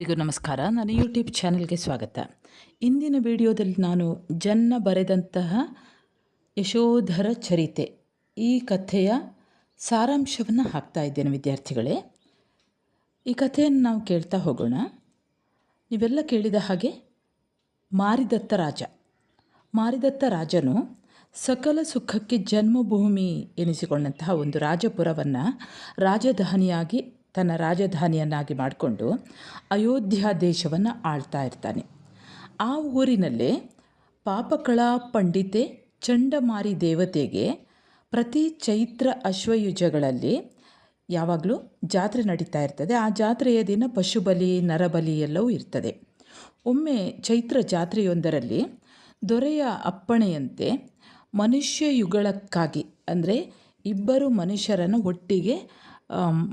ಎಲ್ರಿಗೂ ನಮಸ್ಕಾರ. ನನ್ನ ಯೂಟ್ಯೂಬ್ ಚಾನಲ್ಗೆ ಸ್ವಾಗತ. ಇಂದಿನ ವಿಡಿಯೋದಲ್ಲಿ ನಾನು ಜನ್ನ ಬರೆದಂತಹ ಯಶೋಧರ ಚರಿತೆ, ಈ ಕಥೆಯ ಸಾರಾಂಶವನ್ನು ಹಾಕ್ತಾ ಇದ್ದೇನೆ ವಿದ್ಯಾರ್ಥಿಗಳೇ. ಈ ಕಥೆಯನ್ನು ನಾವು ಕೇಳ್ತಾ ಹೋಗೋಣ. ನೀವೆಲ್ಲ ಕೇಳಿದ ಹಾಗೆ ಮಾರಿದತ್ತ ರಾಜ. ಮಾರಿದತ್ತ ರಾಜನು ಸಕಲ ಸುಖಕ್ಕೆ ಜನ್ಮಭೂಮಿ ಎನಿಸಿಕೊಂಡಂತಹ ಒಂದು ರಾಜಪುರವನ್ನು ರಾಜಧಾನಿಯಾಗಿ ತನ್ನ ರಾಜಧಾನಿಯನ್ನಾಗಿ ಮಾಡಿಕೊಂಡು ಅಯೋಧ್ಯ ದೇಶವನ್ನು ಆಳ್ತಾ ಇರ್ತಾನೆ. ಆ ಊರಿನಲ್ಲೇ ಪಾಪಕಳ ಪಂಡಿತೆ ಚಂಡಮಾರಿ ದೇವತೆಗೆ ಪ್ರತಿ ಚೈತ್ರ ಅಶ್ವಯುಜಗಳಲ್ಲಿ ಯಾವಾಗಲೂ ಜಾತ್ರೆ ನಡೀತಾ ಇರ್ತದೆ. ಆ ಜಾತ್ರೆಯ ದಿನ ಪಶುಬಲಿ, ನರಬಲಿ ಎಲ್ಲವೂ ಇರ್ತದೆ. ಒಮ್ಮೆ ಚೈತ್ರ ಜಾತ್ರೆಯೊಂದರಲ್ಲಿ ದೊರೆಯ ಅಪ್ಪಣೆಯಂತೆ ಮನುಷ್ಯ ಯುಗಳಕ್ಕಾಗಿ ಅಂದರೆ ಇಬ್ಬರು ಮನುಷ್ಯರನ್ನು ಒಟ್ಟಿಗೆ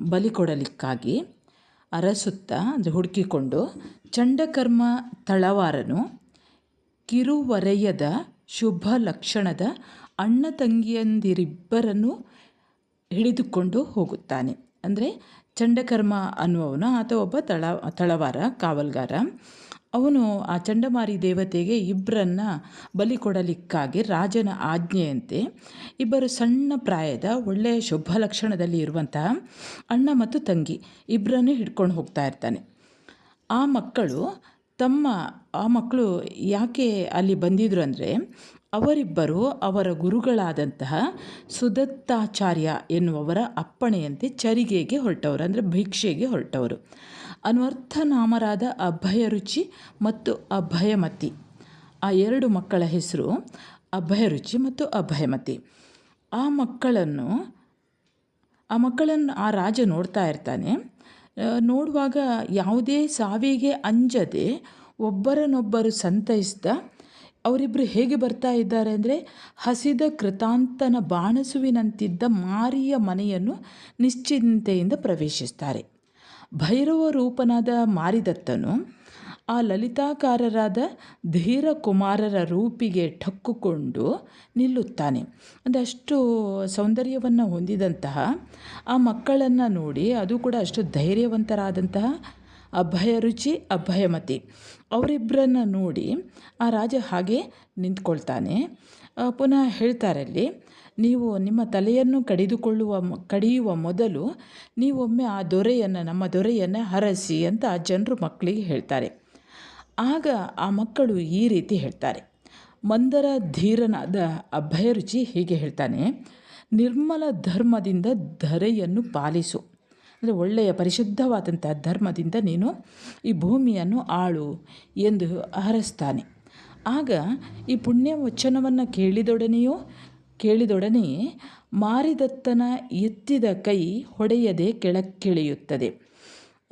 ಬಲಿ ಕೊಡಲಿಕ್ಕಾಗಿ ಅರಸುತ್ತ ಅಂದರೆ ಹುಡುಕಿಕೊಂಡು ಚಂಡಕರ್ಮ ತಳವಾರನು ಕಿರುವರೆಯದ ಶುಭ ಲಕ್ಷಣದ ಅಣ್ಣ ತಂಗಿಯಂದಿರಿಬ್ಬರನ್ನು ಹಿಡಿದುಕೊಂಡು ಹೋಗುತ್ತಾನೆ. ಅಂದರೆ ಚಂಡಕರ್ಮ ಅನ್ನುವವನು ಆತ ಒಬ್ಬ ತಳ, ತಳವಾರ, ಕಾವಲ್ಗಾರ. ಅವನು ಆ ಚಂಡಮಾರಿ ದೇವತೆಗೆ ಇಬ್ಬರನ್ನ ಬಲಿ ಕೊಡಲಿಕ್ಕಾಗಿ ರಾಜನ ಆಜ್ಞೆಯಂತೆ ಇಬ್ಬರು ಸಣ್ಣ ಪ್ರಾಯದ ಒಳ್ಳೆಯ ಶುಭ ಲಕ್ಷಣದಲ್ಲಿ ಇರುವಂತಹ ಅಣ್ಣ ಮತ್ತು ತಂಗಿ ಇಬ್ಬರನ್ನು ಹಿಡ್ಕೊಂಡು ಹೋಗ್ತಾ ಇರ್ತಾನೆ. ಆ ಮಕ್ಕಳು ತಮ್ಮ, ಆ ಮಕ್ಕಳು ಯಾಕೆ ಅಲ್ಲಿ ಬಂದಿದ್ರು ಅಂದರೆ ಅವರಿಬ್ಬರು ಅವರ ಗುರುಗಳಾದಂತಹ ಸುದತ್ತಾಚಾರ್ಯ ಎನ್ನುವವರ ಅಪ್ಪಣೆಯಂತೆ ಚರಿಗೆಗೆ ಹೊರಟವರು ಅಂದರೆ ಭಿಕ್ಷೆಗೆ ಹೊರಟವರು. ಅನ್ವರ್ಥನಾಮರಾದ ಅಭಯರುಚಿ ಮತ್ತು ಅಭಯಮತಿ ಆ ಎರಡು ಮಕ್ಕಳ ಹೆಸರು ಅಭಯರುಚಿ ಮತ್ತು ಅಭಯಮತಿ ಆ ಮಕ್ಕಳನ್ನು ಆ ಮಕ್ಕಳನ್ನು, ಆ ರಾಜ ನೋಡ್ತಾ ಇರ್ತಾನೆ. ನೋಡುವಾಗ ಯಾವುದೇ ಸಾವಿಗೆ ಅಂಜದೆ ಒಬ್ಬರನ್ನೊಬ್ಬರು ಸಂತೈಸ್ತಾ ಅವರಿಬ್ಬರು ಹೇಗೆ ಬರ್ತಾ ಇದ್ದಾರೆ ಅಂದರೆ ಹಸಿದ ಕೃತಾಂತನ ಬಾಣಸುವಿನಂತಿದ್ದ ಮಾರಿಯ ಮನೆಯನ್ನು ನಿಶ್ಚಿಂತೆಯಿಂದ ಪ್ರವೇಶಿಸ್ತಾರೆ. ಭೈರವ ರೂಪನಾದ ಮಾರಿದತ್ತನು, ಆ ಲಲಿತಾಕಾರರಾದ ಧೀರ ಕುಮಾರರ ರೂಪಿಗೆ ಠಕ್ಕುಕೊಂಡು ನಿಲ್ಲುತ್ತಾನೆ. ಅಂದರೆ ಅಷ್ಟು ಸೌಂದರ್ಯವನ್ನು ಹೊಂದಿದಂತಹ ಆ ಮಕ್ಕಳನ್ನು ನೋಡಿ ಅದು ಕೂಡ ಅಷ್ಟು ಧೈರ್ಯವಂತರಾದಂತಹ ಅಭಯ ರುಚಿ, ಅಭಯಮತಿ. ಅವರಿಬ್ಬರನ್ನು ನೋಡಿ ಆ ರಾಜ ಹಾಗೆ ನಿಂತ್ಕೊಳ್ತಾನೆ. ಪುನಃ ಹೇಳ್ತಾರೆ ಅಲ್ಲಿ ನೀವು ನಿಮ್ಮ ತಲೆಯನ್ನು ಕಡಿದುಕೊಳ್ಳುವ ಕಡಿಯುವ ಮೊದಲು ನೀವೊಮ್ಮೆ ಆ ದೊರೆಯನ್ನು, ನಮ್ಮ ದೊರೆಯನ್ನು ಹರಸಿ ಅಂತ ಜನರು ಮಕ್ಕಳಿಗೆ ಹೇಳ್ತಾರೆ. ಆಗ ಆ ಮಕ್ಕಳು ಈ ರೀತಿ ಹೇಳ್ತಾರೆ. ಮಂದರ ಧೀರನಾದ ಅಭಯರುಚಿ ಹೀಗೆ ಹೇಳ್ತಾನೆ, ನಿರ್ಮಲ ಧರ್ಮದಿಂದ ಧರೆಯನ್ನು ಪಾಲಿಸು. ಅಂದರೆ ಒಳ್ಳೆಯ ಪರಿಶುದ್ಧವಾದಂಥ ಧರ್ಮದಿಂದ ನೀನು ಈ ಭೂಮಿಯನ್ನು ಆಳು ಎಂದು ಹರಸ್ತಾನೆ. ಆಗ ಈ ಪುಣ್ಯ ವಚನವನ್ನು ಕೇಳಿದೊಡನೆಯೋ ಕೇಳಿದೊಡನೆಯೇ ಮಾರಿದತ್ತನ ಎತ್ತಿದ ಕೈ ಹೊಡೆಯದೆ ಕೆಳಕ್ಕಿಳಿಯುತ್ತದೆ.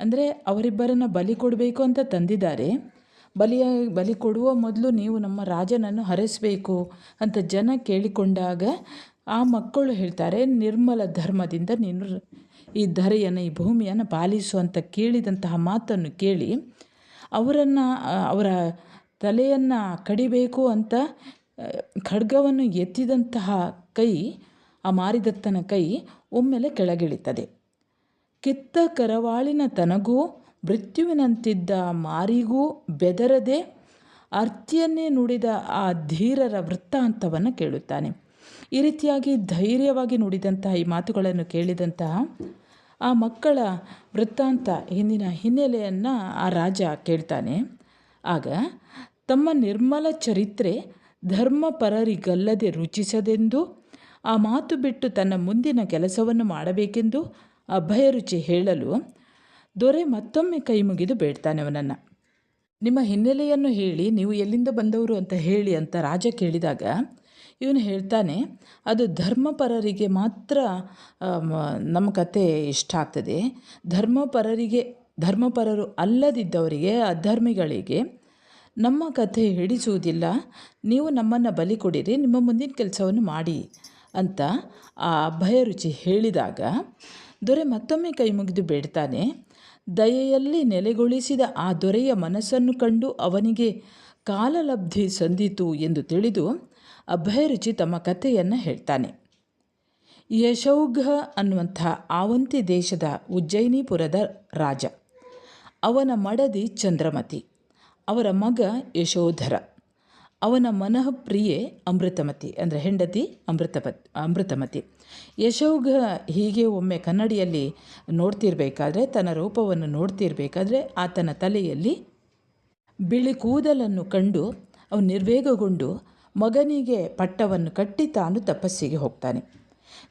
ಅಂದರೆ ಅವರಿಬ್ಬರನ್ನು ಬಲಿ ಕೊಡಬೇಕು ಅಂತ ತಂದಿದ್ದಾರೆ. ಬಲಿಯ, ಬಲಿ ಕೊಡುವ ಮೊದಲು ನೀವು ನಮ್ಮ ರಾಜನನ್ನು ಹರಿಸಬೇಕು ಅಂತ ಜನ ಕೇಳಿಕೊಂಡಾಗ ಆ ಮಕ್ಕಳು ಹೇಳ್ತಾರೆ, ನಿರ್ಮಲ ಧರ್ಮದಿಂದ ನೀನು ಈ ಧರೆಯನ್ನು, ಈ ಭೂಮಿಯನ್ನು ಪಾಲಿಸು ಅಂತ ಕೇಳಿದಂತಹ ಮಾತನ್ನು ಕೇಳಿ ಅವರನ್ನು, ಅವರ ತಲೆಯನ್ನು ಕಡಿಬೇಕು ಅಂತ ಖಡ್ಗವನ್ನು ಎತ್ತಿದಂತಹ ಕೈ, ಆ ಮಾರಿದತ್ತನ ಕೈ ಒಮ್ಮೆಲೆ ಕೆಳಗಿಳಿತದೆ. ಕಿತ್ತ ಕರವಾಳಿನ ತನಗೂ, ಮೃತ್ಯುವಿನಂತಿದ್ದ ಮಾರಿಗೂ ಬೆದರದೆ ಅರ್ಥಿಯನ್ನೇ ನುಡಿದ ಆ ಧೀರರ ವೃತ್ತಾಂತವನ್ನು ಕೇಳುತ್ತಾನೆ. ಈ ರೀತಿಯಾಗಿ ಧೈರ್ಯವಾಗಿ ನುಡಿದಂತಹ ಈ ಮಾತುಗಳನ್ನು ಕೇಳಿದಂತಹ ಆ ಮಕ್ಕಳ ವೃತ್ತಾಂತ ಹಿಂದಿನ ಹಿನ್ನೆಲೆಯನ್ನು ಆ ರಾಜ ಕೇಳ್ತಾನೆ. ಆಗ ತಮ್ಮ ನಿರ್ಮಲ ಚರಿತ್ರೆ ಧರ್ಮಪರರಿಗಲ್ಲದೆ ರುಚಿಸದೆಂದು, ಆ ಮಾತು ಬಿಟ್ಟು ತನ್ನ ಮುಂದಿನ ಕೆಲಸವನ್ನು ಮಾಡಬೇಕೆಂದು ಅಭಯರುಚಿ ಹೇಳಲು ದೊರೆ ಮತ್ತೊಮ್ಮೆ ಕೈ ಮುಗಿದು ಬೇಡ್ತಾನೆ ಅವನನ್ನು. ನಿಮ್ಮ ಹಿನ್ನೆಲೆಯನ್ನು ಹೇಳಿ, ನೀವು ಎಲ್ಲಿಂದ ಬಂದವರು ಅಂತ ಹೇಳಿ ಅಂತ ರಾಜ ಕೇಳಿದಾಗ ಇವನು ಹೇಳ್ತಾನೆ, ಅದು ಧರ್ಮಪರರಿಗೆ ಮಾತ್ರ ನಮ್ಮ ಕತೆ ಇಷ್ಟ ಆಗ್ತದೆ. ಧರ್ಮಪರರಿಗೆ, ಧರ್ಮಪರರು ಅಲ್ಲದಿದ್ದವರಿಗೆ, ಅಧರ್ಮಿಗಳಿಗೆ ನಮ್ಮ ಕಥೆ ಹಿಡಿಸುವುದಿಲ್ಲ. ನೀವು ನಮ್ಮನ್ನು ಬಲಿ ಕೊಡಿರಿ, ನಿಮ್ಮ ಮುಂದಿನ ಕೆಲಸವನ್ನು ಮಾಡಿ ಅಂತ ಆ ಅಭಯರುಚಿ ಹೇಳಿದಾಗ ದೊರೆ ಮತ್ತೊಮ್ಮೆ ಕೈ ಮುಗಿದು ಬೇಡ್ತಾನೆ. ದಯೆಯಲ್ಲಿ ನೆಲೆಗೊಳಿಸಿದ ಆ ದೊರೆಯ ಮನಸ್ಸನ್ನು ಕಂಡು ಅವನಿಗೆ ಕಾಲಲಬ್ಧಿ ಸಂದಿತು ಎಂದು ತಿಳಿದು ಅಭಯರುಚಿ ತಮ್ಮ ಕಥೆಯನ್ನು ಹೇಳ್ತಾನೆ. ಯಶೌಘ ಅನ್ನುವಂಥ ಆವಂತಿ ದೇಶದ ಉಜ್ಜಯಿನಿಪುರದ ರಾಜ. ಅವನ ಮಡದಿ ಚಂದ್ರಮತಿ. ಅವರ ಮಗ ಯಶೋಧರ. ಅವನ ಮನಃ ಪ್ರಿಯೆ ಅಮೃತಮತಿ, ಅಂದರೆ ಹೆಂಡತಿ ಅಮೃತಪತ್ ಅಮೃತಮತಿ. ಯಶೋಗ ಹೀಗೆ ಒಮ್ಮೆ ಕನ್ನಡಿಯಲ್ಲಿ ನೋಡ್ತಿರ್ಬೇಕಾದ್ರೆ, ತನ್ನ ರೂಪವನ್ನು ನೋಡ್ತಿರ್ಬೇಕಾದ್ರೆ ಆತನ ತಲೆಯಲ್ಲಿ ಬಿಳಿ ಕೂದಲನ್ನು ಕಂಡು ಅವನು ನಿರ್ವೇಗಗೊಂಡು ಮಗನಿಗೆ ಪಟ್ಟವನ್ನು ಕಟ್ಟಿ ತಾನು ತಪಸ್ಸಿಗೆ ಹೋಗ್ತಾನೆ.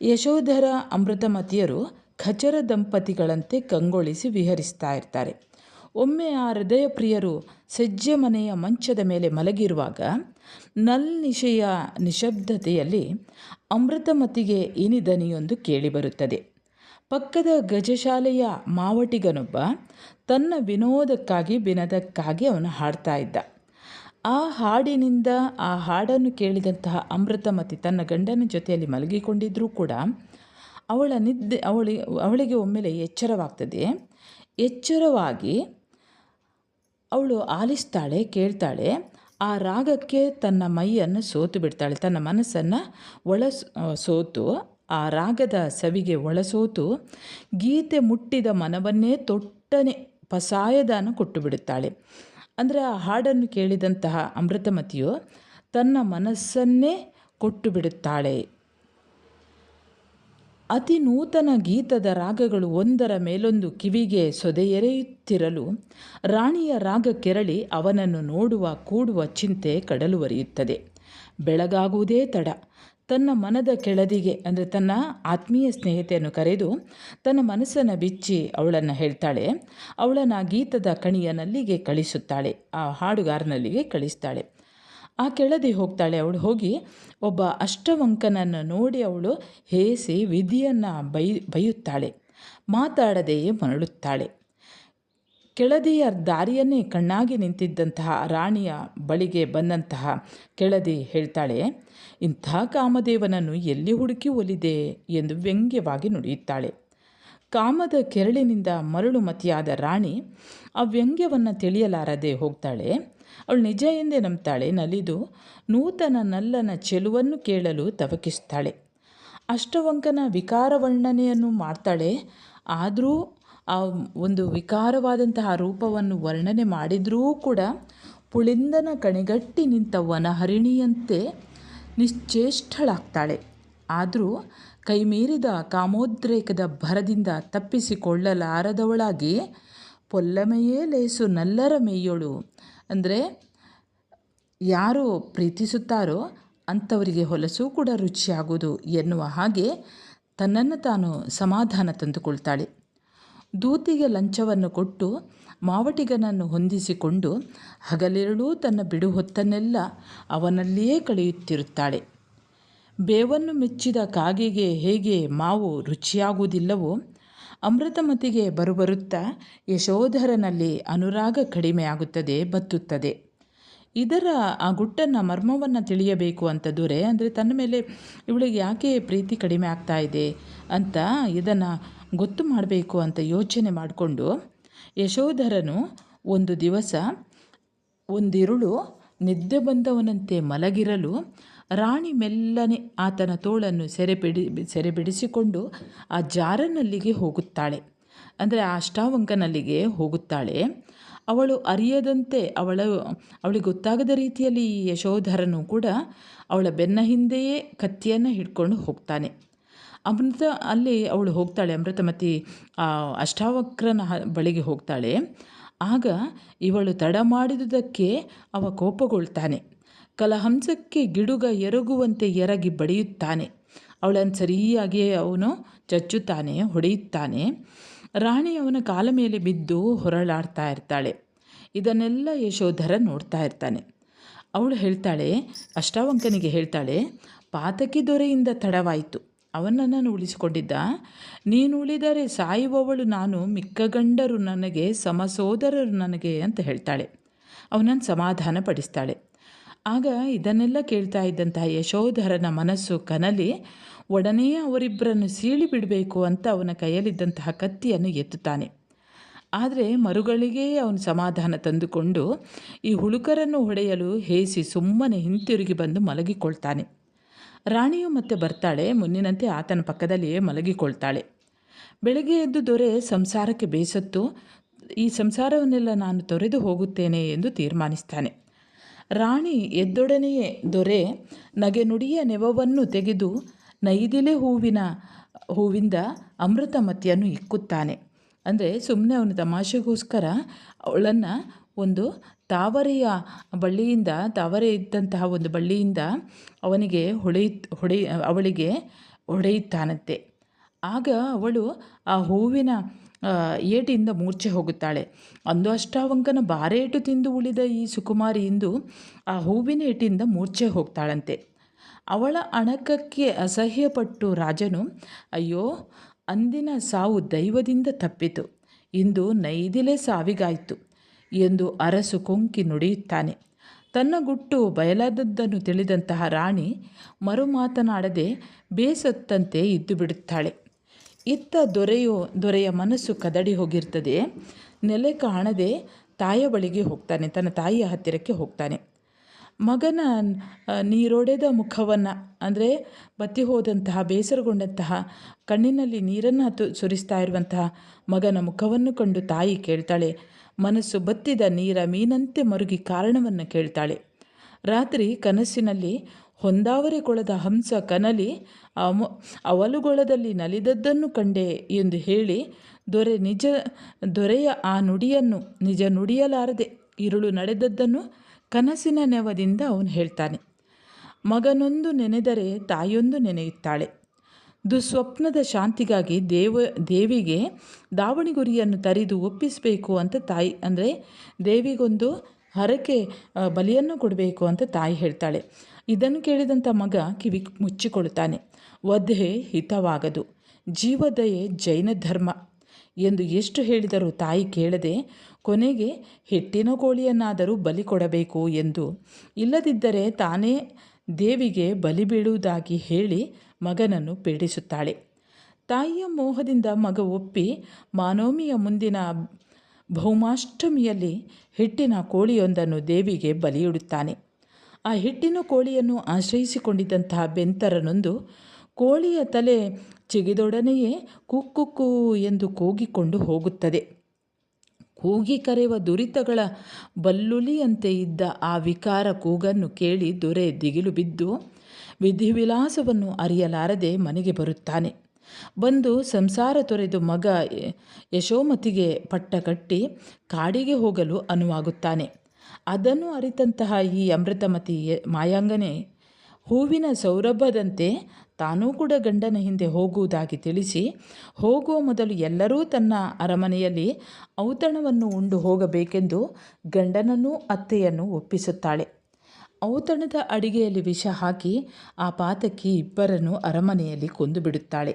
ಯಶೋಧರ ಅಮೃತಮತಿಯರು ಖಚರ ದಂಪತಿಗಳಂತೆ ಕಂಗೊಳಿಸಿ ವಿಹರಿಸ್ತಾ ಇರ್ತಾರೆ. ಒಮ್ಮೆ ಆ ಹೃದಯ ಪ್ರಿಯರು ಸಜ್ಜೆ ಮನೆಯ ಮಂಚದ ಮೇಲೆ ಮಲಗಿರುವಾಗ ನಲ್ನಿಶೆಯ ನಿಶಬ್ದತೆಯಲ್ಲಿ ಅಮೃತಮತಿಗೆ ಇನಿದನಿಯೊಂದು ಕೇಳಿಬರುತ್ತದೆ. ಪಕ್ಕದ ಗಜಶಾಲೆಯ ಮಾವಟಿಗನೊಬ್ಬ ತನ್ನ ವಿನೋದಕ್ಕಾಗಿ ಬಿನದಕ್ಕಾಗಿ ಅವನು ಹಾಡ್ತಾ ಇದ್ದ. ಆ ಹಾಡಿನಿಂದ ಆ ಹಾಡನ್ನು ಕೇಳಿದಂತಹ ಅಮೃತಮತಿ ತನ್ನ ಗಂಡನ ಜೊತೆಯಲ್ಲಿ ಮಲಗಿಕೊಂಡಿದ್ದರೂ ಕೂಡ ಅವಳ ನಿದ್ದೆ, ಅವಳಿ, ಅವಳಿಗೆ ಒಮ್ಮೆಲೆ ಎಚ್ಚರವಾಗ್ತದೆ. ಎಚ್ಚರವಾಗಿ ಅವಳು ಆಲಿಸ್ತಾಳೆ, ಕೇಳ್ತಾಳೆ. ಆ ರಾಗಕ್ಕೆ ತನ್ನ ಮೈಯನ್ನು ಸೋತು ಬಿಡ್ತಾಳೆ. ತನ್ನ ಮನಸ್ಸನ್ನು ಒಳ ಸೋತು. ಆ ರಾಗದ ಸವಿಗೆ ಒಳಸೋತು. ಗೀತೆ ಮುಟ್ಟಿದ ಮನವನ್ನೇ ತೊಟ್ಟನೆ ಪಸಾಯದಾನ ಕೊಟ್ಟು ಬಿಡುತ್ತಾಳೆ. ಅಂದರೆ ಆ ಹಾಡನ್ನು ಕೇಳಿದಂತಹ ಅಮೃತಮತಿಯು ತನ್ನ ಮನಸ್ಸನ್ನೇ ಕೊಟ್ಟು ಬಿಡುತ್ತಾಳೆ. ಅತಿ ನೂತನ ಗೀತದ ರಾಗಗಳು ಒಂದರ ಮೇಲೊಂದು ಕಿವಿಗೆ ಸೊದೆಯರೆಯುತ್ತಿರಲು ರಾಣಿಯ ರಾಗ ಕೆರಳಿ ಅವನನ್ನು ನೋಡುವ ಕೂಡುವ ಚಿಂತೆ ಕಡಲುವರಿಯುತ್ತದೆ. ಬೆಳಗಾಗುವುದೇ ತಡ. ತನ್ನ ಮನದ ಕೆಳದಿಗೆ, ಅಂದರೆ ತನ್ನ ಆತ್ಮೀಯ ಸ್ನೇಹಿತೆಯನ್ನು ಕರೆದು ತನ್ನ ಮನಸ್ಸನ್ನು ಬಿಚ್ಚಿ ಅವಳನ್ನು ಹೇಳ್ತಾಳೆ. ಅವಳನ್ನು ಆ ಗೀತದ ಕಣಿಯ ನಲ್ಲಿಗೆ ಕಳಿಸುತ್ತಾಳೆ. ಆ ಹಾಡುಗಾರನಲ್ಲಿಗೆ ಕಳಿಸ್ತಾಳೆ. ಆ ಕೆಳದಿ ಹೋಗ್ತಾಳೆ ಅವಳು. ಹೋಗಿ ಒಬ್ಬ ಅಷ್ಟವಂಕನನ್ನು ನೋಡಿ ಅವಳು ಹೇಸಿ ವಿಧಿಯನ್ನು ಬೈ, ಬೈಯುತ್ತಾಳೆ ಮಾತಾಡದೆಯೇ ಮರಳುತ್ತಾಳೆ. ಕೆಳದಿಯ ದಾರಿಯನ್ನೇ ಕಣ್ಣಾಗಿ ನಿಂತಿದ್ದಂತಹ ರಾಣಿಯ ಬಳಿಗೆ ಬಂದಂತಹ ಕೆಳದಿ ಹೇಳ್ತಾಳೆ, ಇಂಥ ಕಾಮದೇವನನ್ನು ಎಲ್ಲಿ ಹುಡುಕಿ ಒಲಿದೆ ಎಂದು ವ್ಯಂಗ್ಯವಾಗಿ ನುಡಿಯುತ್ತಾಳೆ. ಕಾಮದ ಕೆರಳಿನಿಂದ ಮರಳುಮತಿಯಾದ ರಾಣಿ ಆ ವ್ಯಂಗ್ಯವನ್ನು ತಿಳಿಯಲಾರದೆ ಹೋಗ್ತಾಳೆ. ಅವಳು ನಿಜ ಎಂದೇ ನಂಬ್ತಾಳೆ. ನಲಿದು ನೂತನ ನಲ್ಲನ ಚೆಲುವನ್ನು ಕೇಳಲು ತವಕಿಸ್ತಾಳೆ. ಅಷ್ಟವಂಕನ ವಿಕಾರ ವರ್ಣನೆಯನ್ನು ಮಾಡ್ತಾಳೆ. ಆದರೂ ಆ ಒಂದು ವಿಕಾರವಾದಂತಹ ರೂಪವನ್ನು ವರ್ಣನೆ ಮಾಡಿದರೂ ಕೂಡ ಪುಳಿಂದನ ಕಣಿಗಟ್ಟಿ ನಿಂತ ವನಹರಿಣಿಯಂತೆ ನಿಶ್ಚೇಷ್ಟಳಾಗ್ತಾಳೆ ಆದರೂ ಕೈಮೀರಿದ ಕಾಮೋದ್ರೇಕದ ಭರದಿಂದ ತಪ್ಪಿಸಿಕೊಳ್ಳಲಾರದವಳಾಗಿ ಪೊಲ್ಲಮೆಯೇ ಲೇಸು ನಲ್ಲರ ಮೇಯೊಳು ಅಂದರೆ ಯಾರು ಪ್ರೀತಿಸುತ್ತಾರೋ ಅಂಥವರಿಗೆ ಹೊಲಸು ಕೂಡ ರುಚಿಯಾಗುವುದು ಎನ್ನುವ ಹಾಗೆ ತನ್ನನ್ನು ತಾನು ಸಮಾಧಾನ ತಂದುಕೊಳ್ತಾಳೆ. ದೂತಿಗೆ ಲಂಚವನ್ನು ಕೊಟ್ಟು ಮಾವಟಿಗನನ್ನು ಹೊಂದಿಸಿಕೊಂಡು ಹಗಲಿರುಳೂ ತನ್ನ ಬಿಡು ಹೊತ್ತನ್ನೆಲ್ಲ ಅವನಲ್ಲಿಯೇ ಕಳೆಯುತ್ತಿರುತ್ತಾಳೆ. ಬೇವನ್ನು ಮೆಚ್ಚಿದ ಕಾಗೆಗೆ ಹೇಗೆ ಮಾವು ರುಚಿಯಾಗುವುದಿಲ್ಲವೋ ಅಮೃತಮತಿಗೆ ಬರುಬರುತ್ತಾ ಯಶೋಧರನಲ್ಲಿ ಅನುರಾಗ ಕಡಿಮೆಯಾಗುತ್ತದೆ, ಬತ್ತುತ್ತದೆ. ಇದರ ಆ ಗುಟ್ಟನ್ನು ಮರ್ಮವನ್ನು ತಿಳಿಯಬೇಕು ಅಂತ ದೊರೆ, ಅಂದರೆ ತನ್ನ ಮೇಲೆ ಇವಳಿಗೆ ಯಾಕೆ ಪ್ರೀತಿ ಕಡಿಮೆ ಆಗ್ತಾ ಇದೆ ಅಂತ ಇದನ್ನು ಗೊತ್ತು ಮಾಡಬೇಕು ಅಂತ ಯೋಚನೆ ಮಾಡಿಕೊಂಡು ಯಶೋಧರನು ಒಂದು ದಿವಸ ಒಂದಿರುಳು ನಿದ್ದೆ ಬಂದವನಂತೆ ಮಲಗಿರಲು ರಾಣಿ ಮೆಲ್ಲನೆ ಆತನ ತೋಳನ್ನು ಸೆರೆ ಬಿಡಿ ಸೆರೆ ಬಿಡಿಸಿಕೊಂಡು ಆ ಜಾರನಲ್ಲಿಗೆ ಹೋಗುತ್ತಾಳೆ. ಅಂದರೆ ಆ ಅಷ್ಟಾವಂಕನಲ್ಲಿಗೆ ಹೋಗುತ್ತಾಳೆ. ಅವಳು ಅರಿಯದಂತೆ ಅವಳ, ಅವಳಿಗೆ ಗೊತ್ತಾಗದ ರೀತಿಯಲ್ಲಿ ಯಶೋಧರನು ಕೂಡ ಅವಳ ಬೆನ್ನ ಹಿಂದೆಯೇ ಕತ್ತಿಯನ್ನು ಹಿಡ್ಕೊಂಡು ಹೋಗ್ತಾನೆ. ಅಮೃತ, ಅಲ್ಲಿ ಅವಳು ಹೋಗ್ತಾಳೆ, ಅಮೃತಮತಿ ಅಷ್ಟಾವಕ್ರನ ಬಳಿಗೆ ಹೋಗ್ತಾಳೆ. ಆಗ ಇವಳು ತಡ ಮಾಡಿದುದಕ್ಕೆ ಅವ ಕೋಪಗೊಳ್ತಾನೆ. ಕಲಹಂಸಕ್ಕೆ ಗಿಡುಗ ಎರಗುವಂತೆ ಎರಗಿ ಬಡಿಯುತ್ತಾನೆ. ಅವಳನ್ನು ಸರಿಯಾಗಿ ಅವನು ಚಚ್ಚುತ್ತಾನೆ, ಹೊಡೆಯುತ್ತಾನೆ. ರಾಣಿ ಅವನ ಕಾಲ ಮೇಲೆ ಬಿದ್ದು ಹೊರಳಾಡ್ತಾ ಇರ್ತಾಳೆ. ಇದನ್ನೆಲ್ಲ ಯಶೋಧರ ನೋಡ್ತಾ ಇರ್ತಾನೆ. ಅವಳು ಹೇಳ್ತಾಳೆ, ಅಷ್ಟಾವಂಕನಿಗೆ ಹೇಳ್ತಾಳೆ, ಪಾತಕಿ ದೊರೆಯಿಂದ ತಡವಾಯಿತು. ಅವನನ್ನು ಉಳಿಸಿಕೊಂಡಿದ್ದ. ನೀನು ಉಳಿದರೆ ಸಾಯುವವಳು ನಾನು, ಮಿಕ್ಕ ಗಂಡರು ನನಗೆ ಸಮಸೋದರರು ನನಗೆ ಅಂತ ಹೇಳ್ತಾಳೆ. ಅವನನ್ನು ಸಮಾಧಾನ ಪಡಿಸ್ತಾಳೆ ಆಗ ಇದನ್ನೆಲ್ಲ ಕೇಳ್ತಾ ಇದ್ದಂತಹ ಯಶೋಧರನ ಮನಸ್ಸು ಕನಲಿ ಒಡನೆಯೇ ಅವರಿಬ್ಬರನ್ನು ಸೀಳಿ ಬಿಡಬೇಕು ಅಂತ ಅವನ ಕೈಯಲ್ಲಿದ್ದಂತಹ ಕತ್ತಿಯನ್ನು ಎತ್ತುತ್ತಾನೆ. ಆದರೆ ಮರುಗಳಿಗೆ ಅವನು ಸಮಾಧಾನ ತಂದುಕೊಂಡು ಈ ಹುಳುಕರನ್ನು ಹೊಡೆಯಲು ಹೇಸಿ ಸುಮ್ಮನೆ ಹಿಂತಿರುಗಿ ಬಂದು ಮಲಗಿಕೊಳ್ತಾನೆ. ರಾಣಿಯು ಮತ್ತೆ ಬರ್ತಾಳೆ, ಮುನ್ನಿನಂತೆ ಆತನ ಪಕ್ಕದಲ್ಲಿಯೇ ಮಲಗಿಕೊಳ್ತಾಳೆ. ಬೆಳಗ್ಗೆ ಎದ್ದು ದೊರೆ ಸಂಸಾರಕ್ಕೆ ಬೇಸತ್ತು, ಈ ಸಂಸಾರವನ್ನೆಲ್ಲ ನಾನು ತೊರೆದು ಹೋಗುತ್ತೇನೆ ಎಂದು ತೀರ್ಮಾನಿಸ್ತಾನೆ. ರಾಣಿ ಎದ್ದೊಡನೆಯೇ ದೊರೆ ನಗೆ ನುಡಿಯ ನೆವವನ್ನು ತೆಗೆದು ನೈದಿಲೆ ಹೂವಿನ, ಹೂವಿಂದ ಅಮೃತಮತಿಯನ್ನು ಇಕ್ಕುತ್ತಾನೆ. ಅಂದರೆ ಸುಮ್ಮನೆ ಅವನು ತಮಾಷೆಗೋಸ್ಕರ ಅವಳನ್ನು ಒಂದು ತಾವರೆಯ ಬಳ್ಳಿಯಿಂದ, ತಾವರೆ ಇದ್ದಂತಹ ಒಂದು ಬಳ್ಳಿಯಿಂದ ಅವನಿಗೆ ಹೊಳೆಯ ಹೊಡೆ ಅವಳಿಗೆ ಹೊಡೆಯುತ್ತಾನಂತೆ. ಆಗ ಅವಳು ಆ ಹೂವಿನ ಏಟಿಂದ ಮೂರ್ಛೆ ಹೋಗುತ್ತಾಳೆ. ಅಂದು ಅಷ್ಟಾವಂಕನ ಬಾರೇಟು ತಿಂದು ಉಳಿದ ಈ ಸುಕುಮಾರಿ ಇಂದು ಆ ಹೂವಿನ ಏಟಿಂದ ಮೂರ್ಛೆ ಹೋಗ್ತಾಳಂತೆ. ಅವಳ ಅಣಕಕ್ಕೆ ಅಸಹ್ಯಪಟ್ಟು ರಾಜನು, ಅಯ್ಯೋ, ಅಂದಿನ ಸಾವು ದೈವದಿಂದ ತಪ್ಪಿತು. ಇಂದು ನೈದಿಲೆ ಸಾವಿಗಾಯಿತು ಎಂದು ಅರಸು ಕೊಂಕಿ ನುಡಿಯುತ್ತಾನೆ. ತನ್ನ ಗುಟ್ಟು ಬಯಲಾದದ್ದನ್ನು ತಿಳಿದಂತಹ ರಾಣಿ ಮರು ಮಾತನಾಡದೆ ಬೇಸತ್ತಂತೆ ಇದ್ದು ಬಿಡುತ್ತಾಳೆ. ಇತ್ತ ದೊರೆಯು, ದೊರೆಯ ಮನಸ್ಸು ಕದಡಿ ಹೋಗಿರ್ತದೆ. ನೆಲೆ ಕಾಣದೆ ತಾಯ ಬಳಿಗೆ ಹೋಗ್ತಾನೆ, ತನ್ನ ತಾಯಿಯ ಹತ್ತಿರಕ್ಕೆ ಹೋಗ್ತಾನೆ. ಮಗನ ನೀರೊಡೆದ ಮುಖವನ್ನು, ಅಂದರೆ ಬತ್ತಿ ಹೋದಂತಹ, ಬೇಸರಗೊಂಡಂತಹ, ಕಣ್ಣಿನಲ್ಲಿ ನೀರನ್ನು ಹತ್ತು ಸುರಿಸ್ತಾ ಇರುವಂತಹ ಮಗನ ಮುಖವನ್ನು ಕಂಡು ತಾಯಿ ಕೇಳ್ತಾಳೆ. ಮನಸ್ಸು ಬತ್ತಿದ ನೀರ ಮೀನಂತೆ ಮರುಗಿ ಕಾರಣವನ್ನು ಕೇಳ್ತಾಳೆ. ರಾತ್ರಿ ಕನಸಿನಲ್ಲಿ ಹೊಂದಾವರೆ ಕೊಳದ ಹಂಸ ಕನಲಿ ಅವಲುಗೊಳದಲ್ಲಿ ನಲಿದದ್ದನ್ನು ಕಂಡೆ ಎಂದು ಹೇಳಿ, ದೊರೆ ನಿಜ, ದೊರೆಯ ಆ ನುಡಿಯನ್ನು ನಿಜ ನುಡಿಯಲಾರದೆ ಇರುಳು ನಡೆದದ್ದನ್ನು ಕನಸಿನ ನೆವದಿಂದ ಅವನು ಹೇಳ್ತಾನೆ. ಮಗನೊಂದು ನೆನೆದರೆ ತಾಯಿಯೊಂದು ನೆನೆಯುತ್ತಾಳೆ. ದುಸ್ವಪ್ನದ ಶಾಂತಿಗಾಗಿ ದೇವ, ದೇವಿಗೆ ದಾವಣಿಗುರಿಯನ್ನು ತರಿದು ಒಪ್ಪಿಸಬೇಕು ಅಂತ ತಾಯಿ, ಅಂದರೆ ದೇವಿಗೊಂದು ಹರಕೆ ಬಲಿಯನ್ನು ಕೊಡಬೇಕು ಅಂತ ತಾಯಿ ಹೇಳ್ತಾಳೆ. ಇದನ್ನು ಕೇಳಿದಂಥ ಮಗ ಕಿವಿ ಮುಚ್ಚಿಕೊಳ್ಳುತ್ತಾನೆ. ವಧೆ ಹಿತವಾಗದು. ಜೀವದಯೆ ಜೈನ ಧರ್ಮ ಎಂದು ಎಷ್ಟು ಹೇಳಿದರೂ ತಾಯಿ ಕೇಳದೆ ಕೊನೆಗೆ ಹೆಟ್ಟಿನ ಕೋಳಿಯನ್ನಾದರೂ ಬಲಿ ಕೊಡಬೇಕು ಎಂದು. ಇಲ್ಲದಿದ್ದರೆ ತಾನೇ ದೇವಿಗೆ ಬಲಿ ಬೀಳುವುದಾಗಿ ಹೇಳಿ ಮಗನನ್ನು ಪೀಡಿಸುತ್ತಾಳೆ. ತಾಯಿಯ ಮೋಹದಿಂದ ಮಗ ಒಪ್ಪಿ ಮಾನೋಮಿಯ ಮುಂದಿನ ಭೌಮಾಷ್ಟಮಿಯಲ್ಲಿ ಹಿಟ್ಟಿನ ಕೋಳಿಯೊಂದನ್ನು ದೇವಿಗೆ ಬಲಿಯಿಡುತ್ತಾನೆ. ಆ ಹಿಟ್ಟಿನ ಕೋಳಿಯನ್ನು ಆಶ್ರಯಿಸಿಕೊಂಡಿದ್ದಂತಹ ಬೆಂತರನೊಂದು ಕೋಳಿಯ ತಲೆ ಚಿಗಿದೊಡನೆಯೇ ಕುಕ್ಕುಕ್ಕು ಎಂದು ಕೂಗಿಕೊಂಡು ಹೋಗುತ್ತದೆ. ಕೂಗಿ ಕರೆಯುವ ದುರಿತಗಳ ಬಲ್ಲುಲಿಯಂತೆ ಇದ್ದ ಆ ವಿಕಾರ ಕೂಗನ್ನು ಕೇಳಿ ದೊರೆ ದಿಗಿಲು ಬಿದ್ದು ವಿಧಿವಿಲಾಸವನ್ನು ಅರಿಯಲಾರದೆ ಮನೆಗೆ ಬರುತ್ತಾನೆ. ಬಂದು ಸಂಸಾರ ತೊರೆದು ಮಗ ಯಶೋಮತಿಗೆ ಪಟ್ಟ ಕಟ್ಟಿ ಕಾಡಿಗೆ ಹೋಗಲು ಅನುವಾಗುತ್ತಾನೆ. ಅದನ್ನು ಅರಿತಂತಹ ಈ ಅಮೃತಮತಿ ಮಾಯಾಂಗನೆ, ಹೂವಿನ ಸೌರಭದಂತೆ ತಾನೂ ಕೂಡ ಗಂಡನ ಹಿಂದೆ ಹೋಗುವುದಾಗಿ ತಿಳಿಸಿ, ಹೋಗುವ ಮೊದಲು ಎಲ್ಲರೂ ತನ್ನ ಅರಮನೆಯಲ್ಲಿ ಔತಣವನ್ನು ಉಂಡು ಹೋಗಬೇಕೆಂದು ಗಂಡನನ್ನೂ ಅತ್ತೆಯನ್ನು ಒಪ್ಪಿಸುತ್ತಾಳೆ. ಔತಣದ ಅಡಿಗೆಯಲ್ಲಿ ವಿಷ ಹಾಕಿ ಆ ಪಾತಕಿ ಇಬ್ಬರನ್ನು ಅರಮನೆಯಲ್ಲಿ ಕೊಂದು ಬಿಡುತ್ತಾಳೆ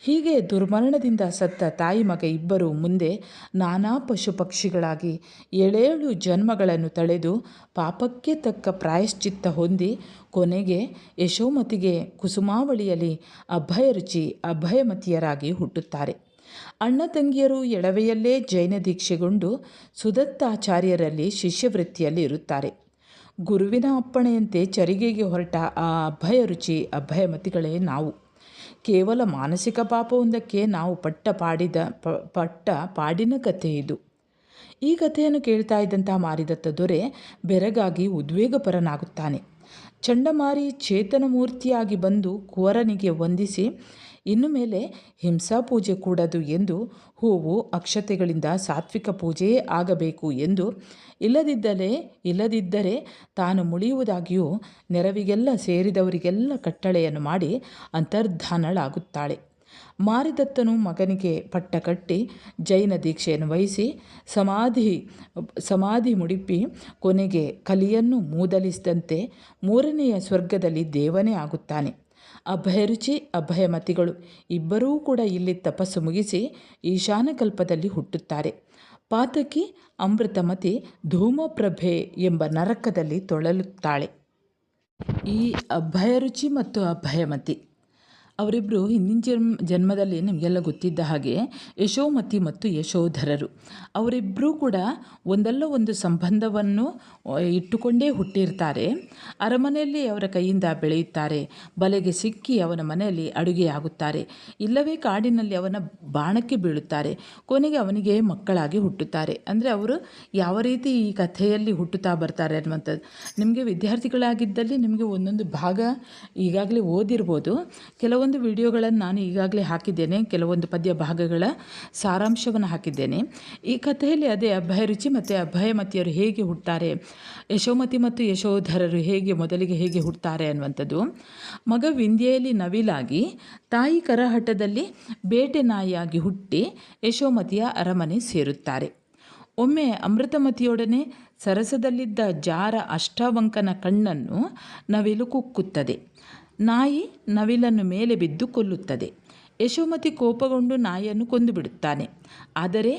ಹೀಗೆ ದುರ್ಮರಣದಿಂದ ಸತ್ತ ತಾಯಿ ಮಗ ಇಬ್ಬರು ಮುಂದೆ ನಾನಾ ಪಶು ಪಕ್ಷಿಗಳಾಗಿ ಏಳೇಳು ಜನ್ಮಗಳನ್ನು ತಳೆದು ಪಾಪಕ್ಕೆ ತಕ್ಕ ಪ್ರಾಯಶ್ಚಿತ್ತ ಹೊಂದಿ ಕೊನೆಗೆ ಯಶೋಮತಿಗೆ ಕುಸುಮಾವಳಿಯಲ್ಲಿ ಅಭಯ ರುಚಿ, ಅಭಯಮತಿಯರಾಗಿ ಹುಟ್ಟುತ್ತಾರೆ. ಅಣ್ಣ ತಂಗಿಯರು ಎಳವೆಯಲ್ಲೇ ಜೈನ ದೀಕ್ಷೆಗೊಂಡು ಸುದತ್ತಾಚಾರ್ಯರಲ್ಲಿ ಶಿಷ್ಯವೃತ್ತಿಯಲ್ಲಿ ಇರುತ್ತಾರೆ. ಗುರುವಿನ ಅಪ್ಪಣೆಯಂತೆ ಚರಿಗೆಗೆ ಹೊರಟ ಆ ಅಭಯ ರುಚಿ, ಅಭಯಮತಿಗಳೇ ನಾವು. ಕೇವಲ ಮಾನಸಿಕ ಪಾಪವೊಂದಕ್ಕೆ ನಾವು ಪಟ್ಟ ಪಾಡಿದ ಪಟ್ಟ ಪಾಡಿನ ಕಥೆ ಇದು. ಈ ಕಥೆಯನ್ನು ಕೇಳ್ತಾ ಇದ್ದಂತಹ ಮಾರಿದತ್ತ ದೊರೆ ಬೆರಗಾಗಿ ಉದ್ವೇಗಪರನಾಗುತ್ತಾನೆ. ಚಂಡಮಾರಿ ಚೇತನ ಮೂರ್ತಿಯಾಗಿ ಬಂದು ಕುವರನಿಗೆ ವಂದಿಸಿ ಇನ್ನು ಮೇಲೆ ಹಿಂಸಾ ಪೂಜೆ ಕೂಡದು ಎಂದು ಹೂವು ಅಕ್ಷತೆಗಳಿಂದ ಸಾತ್ವಿಕ ಪೂಜೆಯೇ ಆಗಬೇಕು ಎಂದು ಇಲ್ಲದಿದ್ದಲೇ, ಇಲ್ಲದಿದ್ದರೆ ತಾನು ಮುಳಿಯುವುದಾಗಿಯೂ ನೆರವಿಗೆಲ್ಲ ಸೇರಿದವರಿಗೆಲ್ಲ ಕಟ್ಟಳೆಯನ್ನು ಮಾಡಿ ಅಂತರ್ಧಾನಳಾಗುತ್ತಾಳೆ. ಮಾರಿದತ್ತನು ಮಗನಿಗೆ ಪಟ್ಟ ಕಟ್ಟಿ, ಜೈನ ದೀಕ್ಷೆಯನ್ನು ವಹಿಸಿ, ಸಮಾಧಿ ಸಮಾಧಿ ಮುಡಿಪಿ ಕೊನೆಗೆ ಕಲಿಯನ್ನು ಮೂದಲಿಸಿದಂತೆ ಮೂರನೆಯ ಸ್ವರ್ಗದಲ್ಲಿ ದೇವನೇ ಆಗುತ್ತಾನೆ. ಅಭಯರುಚಿ, ಅಭಯಮತಿಗಳು ಇಬ್ಬರೂ ಕೂಡ ಇಲ್ಲಿ ತಪಸ್ಸು ಮುಗಿಸಿ ಈಶಾನಕಲ್ಪದಲ್ಲಿ ಹುಟ್ಟುತ್ತಾರೆ. ಪಾತಕಿ ಅಮೃತಮತಿ ಧೂಮಪ್ರಭೆ ಎಂಬ ನರಕದಲ್ಲಿ ತೊಳಲುತ್ತಾಳೆ. ಈ ಅಭಯರುಚಿ ಮತ್ತು ಅಭಯಮತಿ ಅವರಿಬ್ಬರು ಹಿಂದಿನ ಜನ್ಮ, ಜನ್ಮದಲ್ಲಿ ನಿಮಗೆಲ್ಲ ಗೊತ್ತಿದ್ದ ಹಾಗೆ ಯಶೋಮತಿ ಮತ್ತು ಯಶೋಧರರು. ಅವರಿಬ್ಬರೂ ಕೂಡ ಒಂದಲ್ಲ ಒಂದು ಸಂಬಂಧವನ್ನು ಇಟ್ಟುಕೊಂಡೇ ಹುಟ್ಟಿರ್ತಾರೆ. ಅರಮನೆಯಲ್ಲಿ ಅವರ ಕೈಯಿಂದ ಬೆಳೆಯುತ್ತಾರೆ. ಬಲೆಗೆ ಸಿಕ್ಕಿ ಅವನ ಮನೆಯಲ್ಲಿ ಅಡುಗೆಯಾಗುತ್ತಾರೆ ಇಲ್ಲವೇ ಕಾಡಿನಲ್ಲಿ ಅವನ ಬಾಣಕ್ಕೆ ಬೀಳುತ್ತಾರೆ. ಕೊನೆಗೆ ಅವನಿಗೆ ಮಕ್ಕಳಾಗಿ ಹುಟ್ಟುತ್ತಾರೆ. ಅಂದರೆ ಅವರು ಯಾವ ರೀತಿ ಈ ಕಥೆಯಲ್ಲಿ ಹುಟ್ಟುತ್ತಾ ಬರ್ತಾರೆ ಅನ್ನುವಂಥದ್ದು. ನಿಮಗೆ ವಿದ್ಯಾರ್ಥಿಗಳಾಗಿದ್ದಲ್ಲಿ ನಿಮಗೆ ಒಂದೊಂದು ಭಾಗ ಈಗಾಗಲೇ ಓದಿರ್ಬೋದು. ಕೆಲವೊಂದು ವಿಡಿಯೋಗಳನ್ನು ನಾನು ಈಗಾಗಲೇ ಹಾಕಿದ್ದೇನೆ, ಕೆಲವೊಂದು ಪದ್ಯ ಭಾಗಗಳ ಸಾರಾಂಶವನ್ನು ಹಾಕಿದ್ದೇನೆ. ಈ ಕಥೆಯಲ್ಲಿ ಅದೇ ಅಭಯ ರುಚಿ ಮತ್ತು ಅಭಯಮತಿಯರು ಹೇಗೆ ಹುಟ್ಟುತ್ತಾರೆ ಯಶೋಮತಿ ಮತ್ತು ಯಶೋಧರರು ಹೇಗೆ ಮೊದಲಿಗೆ ಹೇಗೆ ಹುಟ್ಟುತ್ತಾರೆ ಅನ್ನುವಂಥದ್ದು. ಮಗ ವಿಂದ್ಯೆಯಲ್ಲಿ ನವಿಲಾಗಿ, ತಾಯಿ ಕರಹಟ್ಟದಲ್ಲಿ ಬೇಟೆ ನಾಯಿಯಾಗಿ ಹುಟ್ಟಿ ಯಶೋಮತಿಯ ಅರಮನೆ ಸೇರುತ್ತಾರೆ. ಒಮ್ಮೆ ಅಮೃತಮತಿಯೊಡನೆ ಸರಸದಲ್ಲಿದ್ದ ಜಾರ ಅಷ್ಟಾವಂಕನ ಕಣ್ಣನ್ನು ನವಿಲು ಕುಕ್ಕುತ್ತದೆ. ನಾಯಿ ನವಿಲನ್ನು ಮೇಲೆ ಬಿದ್ದು ಕೊಲ್ಲುತ್ತದೆ ಯಶೋಮತಿ ಕೋಪಗೊಂಡು ನಾಯಿಯನ್ನು ಕೊಂದು ಬಿಡುತ್ತಾನೆ ಆದರೆ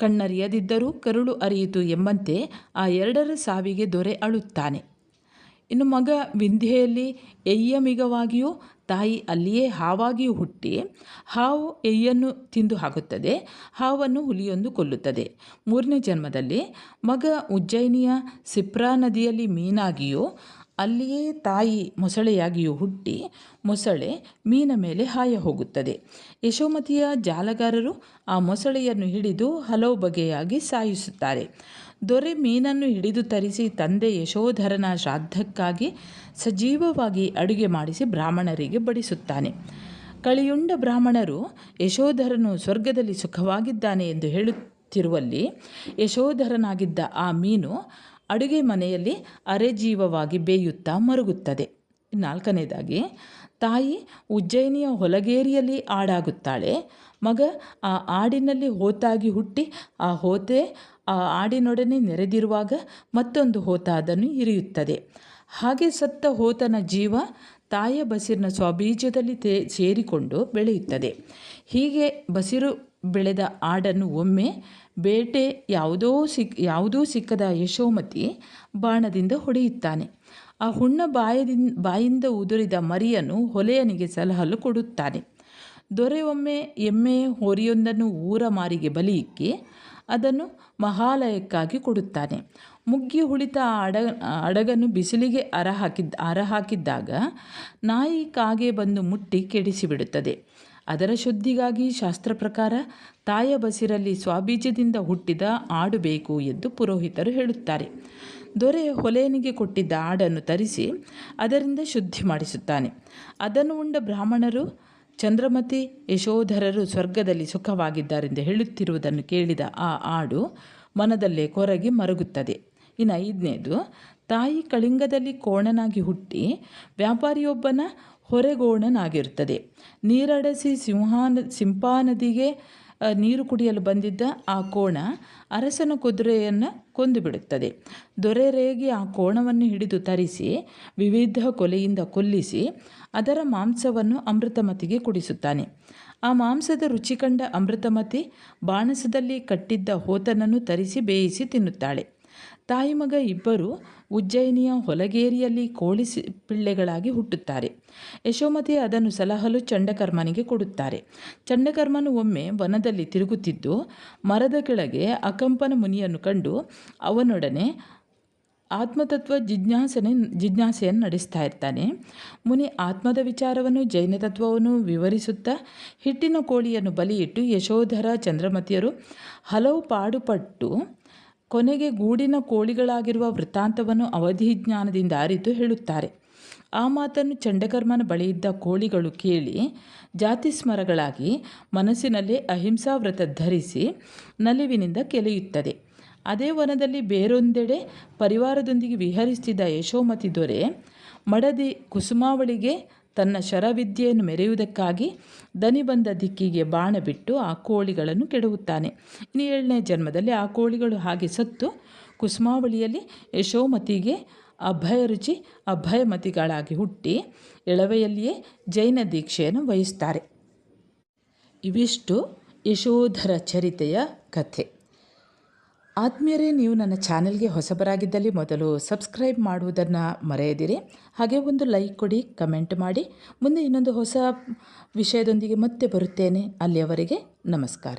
ಕಣ್ಣರಿಯದಿದ್ದರೂ ಕರುಳು ಅರಿಯಿತು ಎಂಬಂತೆ ಆ ಎರಡರ ಸಾವಿಗೆ ದೊರೆ ಅಳುತ್ತಾನೆ. ಇನ್ನು ಮಗ ವಿಂಧ್ಯೆಯಲ್ಲಿ ಎಯ್ಯಮಿಗವಾಗಿಯೂ ತಾಯಿ ಅಲ್ಲಿಯೇ ಹಾವಾಗಿಯೂ ಹುಟ್ಟಿ ಹಾವು ಎಯ್ಯನ್ನು ತಿಂದು ಹಾಕುತ್ತದೆ, ಹಾವನ್ನು ಹುಲಿಯೊಂದು ಕೊಲ್ಲುತ್ತದೆ. ಮೂರನೇ ಜನ್ಮದಲ್ಲಿ ಮಗ ಉಜ್ಜಯಿನಿಯ ಸಿಪ್ರಾ ನದಿಯಲ್ಲಿ ಮೀನಾಗಿಯೂ ಅಲ್ಲಿಯೇ ತಾಯಿ ಮೊಸಳೆಯಾಗಿಯೂ ಹುಟ್ಟಿ ಮೊಸಳೆ ಮೀನ ಮೇಲೆ ಹಾಯ ಹೋಗುತ್ತದೆ. ಯಶೋಮತಿಯ ಜಾಲಗಾರರು ಆ ಮೊಸಳೆಯನ್ನು ಹಿಡಿದು ಹಲವು ಬಗೆಯಾಗಿ ಸಾಯಿಸುತ್ತಾರೆ. ದೊರೆ ಮೀನನ್ನು ಹಿಡಿದು ತರಿಸಿ ತಂದೆ ಯಶೋಧರನ ಶ್ರಾದ್ದಕ್ಕಾಗಿ ಸಜೀವವಾಗಿ ಅಡುಗೆ ಮಾಡಿಸಿ ಬ್ರಾಹ್ಮಣರಿಗೆ ಬಡಿಸುತ್ತಾನೆ. ಕಳಿಯುಂಡ ಬ್ರಾಹ್ಮಣರು ಯಶೋಧರನು ಸ್ವರ್ಗದಲ್ಲಿ ಸುಖವಾಗಿದ್ದಾನೆ ಎಂದು ಹೇಳುತ್ತಿರುವಲ್ಲಿ ಯಶೋಧರನಾಗಿದ್ದ ಆ ಮೀನು ಅಡುಗೆ ಮನೆಯಲ್ಲಿ ಅರೆಜೀವವಾಗಿ ಬೇಯುತ್ತಾ ಮರುಗುತ್ತದೆ. ನಾಲ್ಕನೇದಾಗಿ, ತಾಯಿ ಉಜ್ಜಯಿನಿಯ ಹೊಲಗೇರಿಯಲ್ಲಿ ಆಡಾಗುತ್ತಾಳೆ ಮಗ ಆ ಆಡಿನಲ್ಲಿ ಹೋತಾಗಿ ಹುಟ್ಟಿ ಆ ಹೋತೆ ಆ ಆಡಿನೊಡನೆ ನೆರೆದಿರುವಾಗ ಮತ್ತೊಂದು ಹೋತ ಅದನ್ನು ಇರಿಯುತ್ತದೆ. ಹಾಗೆ ಸತ್ತ ಹೋತನ ಜೀವ ತಾಯಿಯ ಬಸಿರಿನ ಸ್ವಬೀಜದಲ್ಲಿ ತೇ ಸೇರಿಕೊಂಡು ಬೆಳೆಯುತ್ತದೆ. ಹೀಗೆ ಬಸಿರು ಬೆಳೆದ ಆಡನ್ನು ಒಮ್ಮೆ ಬೇಟೆ ಯಾವುದೋ ಸಿಕ್, ಯಾವುದೂ ಸಿಕ್ಕದ ಯಶೋಮತಿ ಬಾಣದಿಂದ ಹೊಡೆಯುತ್ತಾನೆ. ಆ ಹುಣ್ಣ ಬಾಯದಿಂದ ಬಾಯಿಂದ ಉದುರಿದ ಮರಿಯನ್ನು ಹೊಲೆಯನಿಗೆ ಸಲಹಲು ಕೊಡುತ್ತಾನೆ. ದೊರೆ ಒಮ್ಮೆ ಎಮ್ಮೆ ಹೋರಿಯೊಂದನ್ನು ಊರ ಮಾರಿಗೆ ಬಲಿಯಿಕ್ಕಿ ಅದನ್ನು ಮಹಾಲಯಕ್ಕಾಗಿ ಕೊಡುತ್ತಾನೆ. ಮುಗ್ಗಿ ಹುಳಿತ ಅಡ ಅಡಗನ್ನು ಬಿಸಿಲಿಗೆ ಅರ ಹಾಕಿದ್ದ ಅರ ಹಾಕಿದ್ದಾಗ ನಾಯಿ ಕಾಗೆ ಬಂದು ಮುಟ್ಟಿ ಕೆಡಿಸಿಬಿಡುತ್ತದೆ. ಅದರ ಶುದ್ಧಿಗಾಗಿ ಶಾಸ್ತ್ರ ಪ್ರಕಾರ ತಾಯ ಬಸಿರಲ್ಲಿ ಸ್ವಾಬೀಜದಿಂದ ಹುಟ್ಟಿದ ಆಡು ಬೇಕು ಎಂದು ಪುರೋಹಿತರು ಹೇಳುತ್ತಾರೆ. ದೊರೆ ಹೊಲೆಯನಿಗೆ ಕೊಟ್ಟಿದ್ದ ಆಡನ್ನು ತರಿಸಿ ಅದರಿಂದ ಶುದ್ಧಿ ಮಾಡಿಸುತ್ತಾನೆ. ಅದನ್ನು ಉಂಡ ಬ್ರಾಹ್ಮಣರು, ಚಂದ್ರಮತಿ, ಯಶೋಧರರು ಸ್ವರ್ಗದಲ್ಲಿ ಸುಖವಾಗಿದ್ದಾರೆಂದು ಹೇಳುತ್ತಿರುವುದನ್ನು ಕೇಳಿದ ಆ ಆಡು ಮನದಲ್ಲೇ ಕೊರಗಿ ಮರುಗುತ್ತದೆ. ಇನ್ನು ಐದನೇದು, ತಾಯಿ ಕಳಿಂಗದಲ್ಲಿ ಕೋಣನಾಗಿ ಹುಟ್ಟಿ ವ್ಯಾಪಾರಿಯೊಬ್ಬನ ಹೊರೆಗೋಣನಾಗಿರುತ್ತದೆ. ನೀರಡಸಿ ಸಿಂಹಾನ ನದಿಗೆ ನೀರು ಕುಡಿಯಲು ಬಂದಿದ್ದ ಆ ಕೋಣ ಅರಸನ ಕುದುರೆಯನ್ನು ಕೊಂದು ಬಿಡುತ್ತದೆ ದೊರೆ ರೇಗಿ ಆ ಕೋಣವನ್ನು ಹಿಡಿದು ತರಿಸಿ, ವಿವಿಧ ಕೊಲೆಯಿಂದ ಕೊಲ್ಲಿಸಿ, ಅದರ ಮಾಂಸವನ್ನು ಅಮೃತಮತಿಗೆ ಕುಡಿಸುತ್ತಾನೆ. ಆ ಮಾಂಸದ ರುಚಿ ಕಂಡ ಅಮೃತಮತಿ ಬಾಣಸದಲ್ಲಿ ಕಟ್ಟಿದ್ದ ಹೋತನನ್ನು ತರಿಸಿ ಬೇಯಿಸಿ ತಿನ್ನುತ್ತಾಳೆ. ತಾಯಿ ಮಗ ಇಬ್ಬರು ಉಜ್ಜಯಿನಿಯ ಹೊಲಗೇರಿಯಲ್ಲಿ ಕೋಳಿ ಪಿಳ್ಳೆಗಳಾಗಿ ಹುಟ್ಟುತ್ತಾರೆ. ಯಶೋಮತಿ ಅದನ್ನು ಸಲಹಲು ಚಂಡಕರ್ಮನಿಗೆ ಕೊಡುತ್ತಾರೆ. ಚಂಡಕರ್ಮನು ಒಮ್ಮೆ ವನದಲ್ಲಿ ತಿರುಗುತ್ತಿದ್ದು, ಮರದ ಕೆಳಗೆ ಅಕಂಪನ ಮುನಿಯನ್ನು ಕಂಡು ಅವನೊಡನೆ ಆತ್ಮತತ್ವ ಜಿಜ್ಞಾಸನೆ ಜಿಜ್ಞಾಸೆಯನ್ನು ನಡೆಸ್ತಾ ಇರ್ತಾನೆ. ಮುನಿ ಆತ್ಮದ ವಿಚಾರವನ್ನು ಜೈನ ತತ್ವವನ್ನು ವಿವರಿಸುತ್ತಾ, ಹಿಟ್ಟಿನ ಕೋಳಿಯನ್ನು ಬಲಿಯಿಟ್ಟು ಯಶೋಧರ ಚಂದ್ರಮತಿಯರು ಹಲವು ಪಾಡುಪಟ್ಟು ಕೊನೆಗೆ ಗೂಡಿನ ಕೋಳಿಗಳಾಗಿರುವ ವೃತ್ತಾಂತವನ್ನು ಅವಧಿಜ್ಞಾನದಿಂದ ಅರಿತು ಹೇಳುತ್ತಾರೆ. ಆ ಮಾತನ್ನು ಚಂಡಕರ್ಮನ ಬಳಿಯಿದ್ದ ಕೋಳಿಗಳು ಕೇಳಿ ಜಾತಿ ಸ್ಮರಗಳಾಗಿ ಮನಸ್ಸಿನಲ್ಲಿ ಅಹಿಂಸಾ ವ್ರತ ಧರಿಸಿ ನಲಿವಿನಿಂದ ಕೆಲೆಯುತ್ತದೆ. ಅದೇ ವನದಲ್ಲಿ ಬೇರೊಂದೆಡೆ ಪರಿವಾರದೊಂದಿಗೆ ವಿಹರಿಸುತ್ತಿದ್ದ ಯಶೋಮತಿ ದೊರೆ ಮಡದಿ ಕುಸುಮಾವಳಿಗೆ ತನ್ನ ಶರವಿದ್ಯೆಯನ್ನು ಮೆರೆಯುವುದಕ್ಕಾಗಿ ದನಿ ಬಂದ ದಿಕ್ಕಿಗೆ ಬಾಣ ಬಿಟ್ಟು ಆ ಕೋಳಿಗಳನ್ನು ಕೆಡವುತ್ತಾನೆ. ಇನ್ನು ಏಳನೇ ಜನ್ಮದಲ್ಲಿ ಆ ಕೋಳಿಗಳು ಹಾಗೆ ಸತ್ತು ಕುಸುಮಾವಳಿಯಲ್ಲಿ ಯಶೋಮತಿಗೆ ಅಭಯ ರುಚಿ, ಅಭಯಮತಿಗಳಾಗಿ ಹುಟ್ಟಿ ಎಳವೆಯಲ್ಲಿಯೇ ಜೈನ ದೀಕ್ಷೆಯನ್ನು ವಹಿಸ್ತಾರೆ. ಇವಿಷ್ಟು ಯಶೋಧರ ಚರಿತೆಯ ಕಥೆ. ಆತ್ಮೀಯರೇ, ನೀವು ನನ್ನ ಚಾನೆಲ್ಗೆ ಹೊಸಬರಾಗಿದ್ದಲ್ಲಿ ಮೊದಲು ಸಬ್ಸ್ಕ್ರೈಬ್ ಮಾಡುವುದನ್ನು ಮರೆಯದಿರಿ. ಹಾಗೆ ಒಂದು ಲೈಕ್ ಕೊಡಿ, ಕಮೆಂಟ್ ಮಾಡಿ. ಮುಂದೆ ಇನ್ನೊಂದು ಹೊಸ ವಿಷಯದೊಂದಿಗೆ ಮತ್ತೆ ಬರುತ್ತೇನೆ. ಅಲ್ಲಿಯವರೆಗೆ ನಮಸ್ಕಾರ.